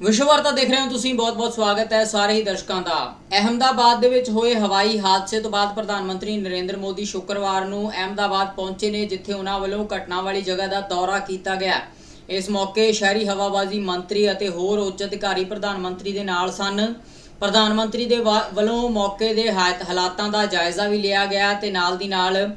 ਵਿਸ਼ਵ ਵਿਸ਼ਵਵਾਰਤਾ ਦੇਖ ਰਹੇ ਹੋ ਤੁਸੀਂ ਬਹੁਤ-ਬਹੁਤ ਸਵਾਗਤ ਹੈ ਸਾਰੇ ਹੀ ਦਰਸ਼ਕਾਂ ਦਾ। ਅਹਮਦਾਬਾਦ ਦੇ ਵਿੱਚ ਹੋਏ ਹਵਾਈ ਹਾਦਸੇ ਤੋਂ ਬਾਅਦ ਪ੍ਰਧਾਨ ਮੰਤਰੀ ਨਰਿੰਦਰ ਮੋਦੀ ਸ਼ੁੱਕਰਵਾਰ ਨੂੰ ਅਹਮਦਾਬਾਦ ਪਹੁੰਚੇ ਨੇ, ਜਿੱਥੇ ਉਹਨਾਂ ਵੱਲੋਂ ਘਟਨਾ ਵਾਲੀ ਜਗ੍ਹਾ ਦਾ ਦੌਰਾ ਕੀਤਾ ਗਿਆ। ਇਸ ਮੌਕੇ ਸ਼ਹਿਰੀ ਹਵਾਬਾਜ਼ੀ ਮੰਤਰੀ ਅਤੇ ਹੋਰ ਉੱਚ ਅਧਿਕਾਰੀ ਪ੍ਰਧਾਨ ਮੰਤਰੀ ਦੇ ਨਾਲ ਸਨ। ਪ੍ਰਧਾਨ ਮੰਤਰੀ ਦੇ ਵਾ- ਵੱਲੋਂ ਮੌਕੇ ਦੇ ਹਾਇਤ ਹਾਲਾਤਾਂ ਦਾ ਜਾਇਜ਼ਾ ਵੀ ਲਿਆ ਗਿਆ ਤੇ ਨਾਲ ਦੀ ਨਾਲ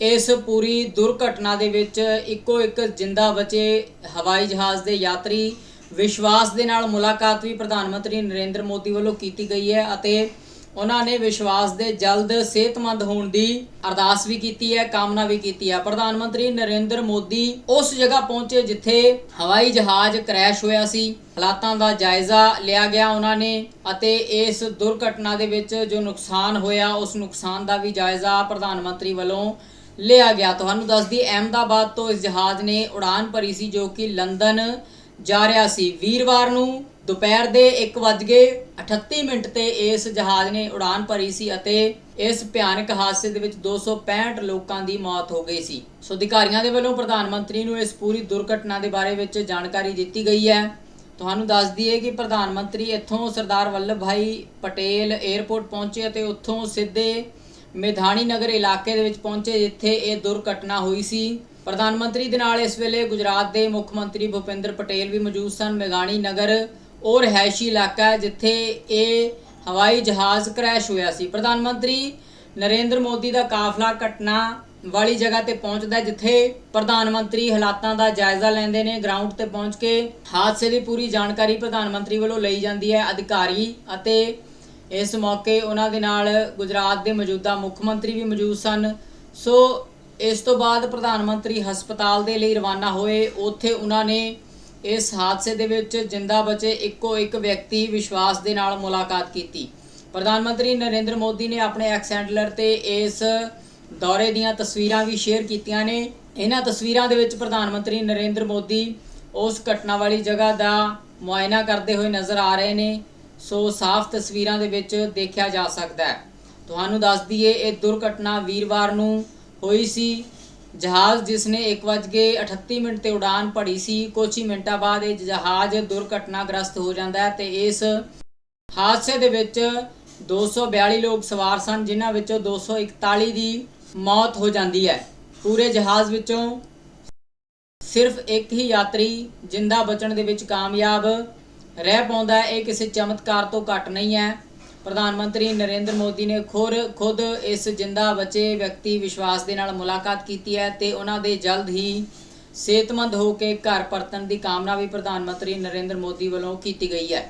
ਇਸ ਪੂਰੀ ਦੁਰਘਟਨਾ ਦੇ ਵਿੱਚ ਇੱਕੋ ਇੱਕ ਜਿੰਦਾ ਬਚੇ ਹਵਾਈ ਜਹਾਜ਼ ਦੇ ਯਾਤਰੀ ਵਿਸ਼ਵਾਸ ਦੇ ਨਾਲ ਮੁਲਾਕਾਤ ਵੀ ਪ੍ਰਧਾਨ ਮੰਤਰੀ ਨਰਿੰਦਰ ਮੋਦੀ ਵੱਲੋਂ ਕੀਤੀ ਗਈ ਹੈ ਅਤੇ ਉਹਨਾਂ ਨੇ ਵਿਸ਼ਵਾਸ ਦੇ ਜਲਦ ਸਿਹਤਮੰਦ ਹੋਣ ਦੀ ਅਰਦਾਸ ਵੀ ਕੀਤੀ ਹੈ, ਕਾਮਨਾ ਵੀ ਕੀਤੀ ਹੈ। ਪ੍ਰਧਾਨ ਮੰਤਰੀ ਨਰਿੰਦਰ ਮੋਦੀ ਉਸ ਜਗ੍ਹਾ ਪਹੁੰਚੇ ਜਿੱਥੇ ਹਵਾਈ ਜਹਾਜ਼ ਕ੍ਰੈਸ਼ ਹੋਇਆ ਸੀ। ਹਾਲਾਤਾਂ ਦਾ ਜਾਇਜ਼ਾ ਲਿਆ ਗਿਆ ਉਹਨਾਂ ਨੇ ਅਤੇ ਇਸ ਦੁਰਘਟਨਾ ਦੇ ਵਿੱਚ ਜੋ ਨੁਕਸਾਨ ਹੋਇਆ, ਉਸ ਨੁਕਸਾਨ ਦਾ ਵੀ ਜਾਇਜ਼ਾ ਪ੍ਰਧਾਨ ਮੰਤਰੀ ਵੱਲੋਂ ਲਿਆ ਗਿਆ। ਤੁਹਾਨੂੰ ਦੱਸਦੀ ਅਹਿਮਦਾਬਾਦ ਤੋਂ ਇਸ ਜਹਾਜ਼ ਨੇ ਉਡਾਨ ਭਰੀ ਸੀ ਜੋ ਕਿ ਲੰਡਨ ਜਾ ਰਿਹਾ ਸੀ। ਵੀਰਵਾਰ ਨੂੰ ਦੁਪਹਿਰ ਦੇ 1:38 ਮਿੰਟ ਤੇ ਇਸ ਜਹਾਜ਼ ਨੇ ਉਡਾਨ ਭਰੀ ਸੀ ਅਤੇ ਇਸ ਭਿਆਨਕ ਹਾਦਸੇ ਦੇ ਵਿੱਚ 265 ਲੋਕਾਂ ਦੀ ਮੌਤ ਹੋ ਗਈ ਸੀ। ਸੋ ਅਧਿਕਾਰੀਆਂ ਦੇ ਵੱਲੋਂ ਪ੍ਰਧਾਨ ਮੰਤਰੀ ਨੂੰ ਇਸ ਪੂਰੀ ਦੁਰਘਟਨਾ ਦੇ ਬਾਰੇ ਵਿੱਚ ਜਾਣਕਾਰੀ ਦਿੱਤੀ ਗਈ ਹੈ। ਤੁਹਾਨੂੰ ਦੱਸ ਦਈਏ ਕਿ ਪ੍ਰਧਾਨ ਮੰਤਰੀ ਇੱਥੋਂ ਸਰਦਾਰ ਵੱਲਭ ਭਾਈ ਪਟੇਲ 에ਅਰਪੋਰਟ ਪਹੁੰਚੇ ਅਤੇ ਉੱਥੋਂ ਸਿੱਧੇ ਮੇਧਾਣੀ ਨਗਰ ਇਲਾਕੇ ਦੇ ਵਿੱਚ ਪਹੁੰਚੇ, ਜਿੱਥੇ ਇਹ ਦੁਰਘਟਨਾ ਹੋਈ ਸੀ। ਪ੍ਰਧਾਨ ਮੰਤਰੀ ਦੇ ਨਾਲ ਇਸ ਵੇਲੇ ਗੁਜਰਾਤ ਦੇ ਮੁੱਖ ਮੰਤਰੀ ਭੁਪਿੰਦਰ ਪਟੇਲ ਵੀ ਮੌਜੂਦ ਸਨ। ਮੇਘਾਣੀ ਨਗਰ ਉਹ ਰਿਹਾਇਸ਼ੀ ਇਲਾਕਾ ਜਿੱਥੇ ਇਹ ਹਵਾਈ ਜਹਾਜ਼ ਕ੍ਰੈਸ਼ ਹੋਇਆ ਸੀ। ਪ੍ਰਧਾਨ ਮੰਤਰੀ ਨਰਿੰਦਰ ਮੋਦੀ ਦਾ ਕਾਫਲਾ ਘਟਨਾ ਵਾਲੀ ਜਗ੍ਹਾ ਤੇ ਪਹੁੰਚਦਾ ਜਿੱਥੇ ਪ੍ਰਧਾਨ ਮੰਤਰੀ ਹਾਲਾਤਾਂ ਦਾ ਜਾਇਜ਼ਾ ਲੈਂਦੇ ਨੇ। ਗਰਾਊਂਡ ਤੇ ਪਹੁੰਚ ਕੇ ਹਾਦਸੇ ਦੀ ਪੂਰੀ ਜਾਣਕਾਰੀ ਪ੍ਰਧਾਨ ਮੰਤਰੀ ਵੱਲੋਂ ਲਈ ਜਾਂਦੀ ਹੈ। ਅਧਿਕਾਰੀ ਅਤੇ ਇਸ ਮੌਕੇ ਉਹਨਾਂ ਦੇ ਨਾਲ ਗੁਜਰਾਤ ਦੇ ਮੌਜੂਦਾ ਮੁੱਖ ਮੰਤਰੀ ਵੀ ਮੌਜੂਦ ਸਨ। ਸੋ ਇਸ ਤੋਂ ਬਾਅਦ ਪ੍ਰਧਾਨ ਮੰਤਰੀ ਹਸਪਤਾਲ ਦੇ ਲਈ ਰਵਾਨਾ ਹੋਏ। ਉੱਥੇ ਉਹਨਾਂ ਨੇ ਇਸ ਹਾਦਸੇ ਦੇ ਵਿੱਚ ਜਿੰਦਾ ਬਚੇ ਇੱਕੋ ਇੱਕ ਵਿਅਕਤੀ ਵਿਸ਼ਵਾਸ ਦੇ ਨਾਲ ਮੁਲਾਕਾਤ ਕੀਤੀ। ਪ੍ਰਧਾਨ ਮੰਤਰੀ ਨਰਿੰਦਰ ਮੋਦੀ ਨੇ ਆਪਣੇ ਐਕਸ ਹੈਂਡਲਰ ਤੇ ਇਸ ਦੌਰੇ ਦੀਆਂ ਤਸਵੀਰਾਂ ਵੀ ਸ਼ੇਅਰ ਕੀਤੀਆਂ ਨੇ। ਇਹਨਾਂ ਤਸਵੀਰਾਂ ਦੇ ਵਿੱਚ ਪ੍ਰਧਾਨ ਮੰਤਰੀ ਨਰਿੰਦਰ ਮੋਦੀ ਉਸ ਘਟਨਾ ਵਾਲੀ ਜਗ੍ਹਾ ਦਾ ਮੁਆਇਨਾ ਕਰਦੇ ਹੋਏ ਨਜ਼ਰ ਆ ਰਹੇ ਨੇ। ਸੋ ਸਾਫ਼ ਤਸਵੀਰਾਂ ਦੇ ਵਿੱਚ ਦੇਖਿਆ ਜਾ ਸਕਦਾ ਹੈ। ਤੁਹਾਨੂੰ ਦੱਸ ਦਈਏ, ਇਹ ਦੁਰਘਟਨਾ ਵੀਰਵਾਰ ਨੂੰ ਹੋਈ ਸੀ। ਜਹਾਜ਼ ਜਿਸ ਨੇ 1:38 ਮਿੰਟ ਤੇ ਉਡਾਨ ਭਰੀ ਸੀ ਕੁਝ ਹੀ ਮਿੰਟਾਂ ਬਾਅਦ ਇਹ ਜਹਾਜ਼ ਦੁਰਘਟਨਾਗ੍ਰਸਤ ਹੋ ਜਾਂਦਾ ਹੈ ਤੇ ਇਸ ਹਾਦਸੇ ਦੇ ਵਿੱਚ 242 ਲੋਕ ਸਵਾਰ ਸਨ, ਜਿਨ੍ਹਾਂ ਵਿੱਚੋਂ 241 ਦੀ ਮੌਤ ਹੋ ਜਾਂਦੀ ਹੈ। ਪੂਰੇ ਜਹਾਜ਼ ਵਿੱਚੋਂ ਸਿਰਫ ਇੱਕ ਹੀ ਯਾਤਰੀ ਜਿੰਦਾ ਬਚਣ ਦੇ ਵਿੱਚ ਕਾਮਯਾਬ ਰਹਿ ਪਾਉਂਦਾ ਹੈ। ਇਹ ਕਿਸੇ ਚਮਤਕਾਰ ਤੋਂ ਘੱਟ ਨਹੀਂ ਹੈ। ਪ੍ਰਧਾਨ ਮੰਤਰੀ ਨਰਿੰਦਰ ਮੋਦੀ ਨੇ ਖੁਰ, ਖੁਦ ਇਸ ਜਿੰਦਾ ਬਚੇ ਵਿਅਕਤੀ ਵਿਸ਼ਵਾਸ ਦੇ ਨਾਲ ਮੁਲਾਕਾਤ ਕੀਤੀ ਹੈ ਤੇ ਉਹਨਾਂ ਦੇ ਜਲਦ ਹੀ ਸਿਹਤਮੰਦ ਹੋ ਕੇ ਘਰ ਪਰਤਣ ਦੀ ਕਾਮਨਾ ਵੀ ਪ੍ਰਧਾਨ ਮੰਤਰੀ ਨਰਿੰਦਰ ਮੋਦੀ ਵੱਲੋਂ ਕੀਤੀ ਗਈ ਹੈ।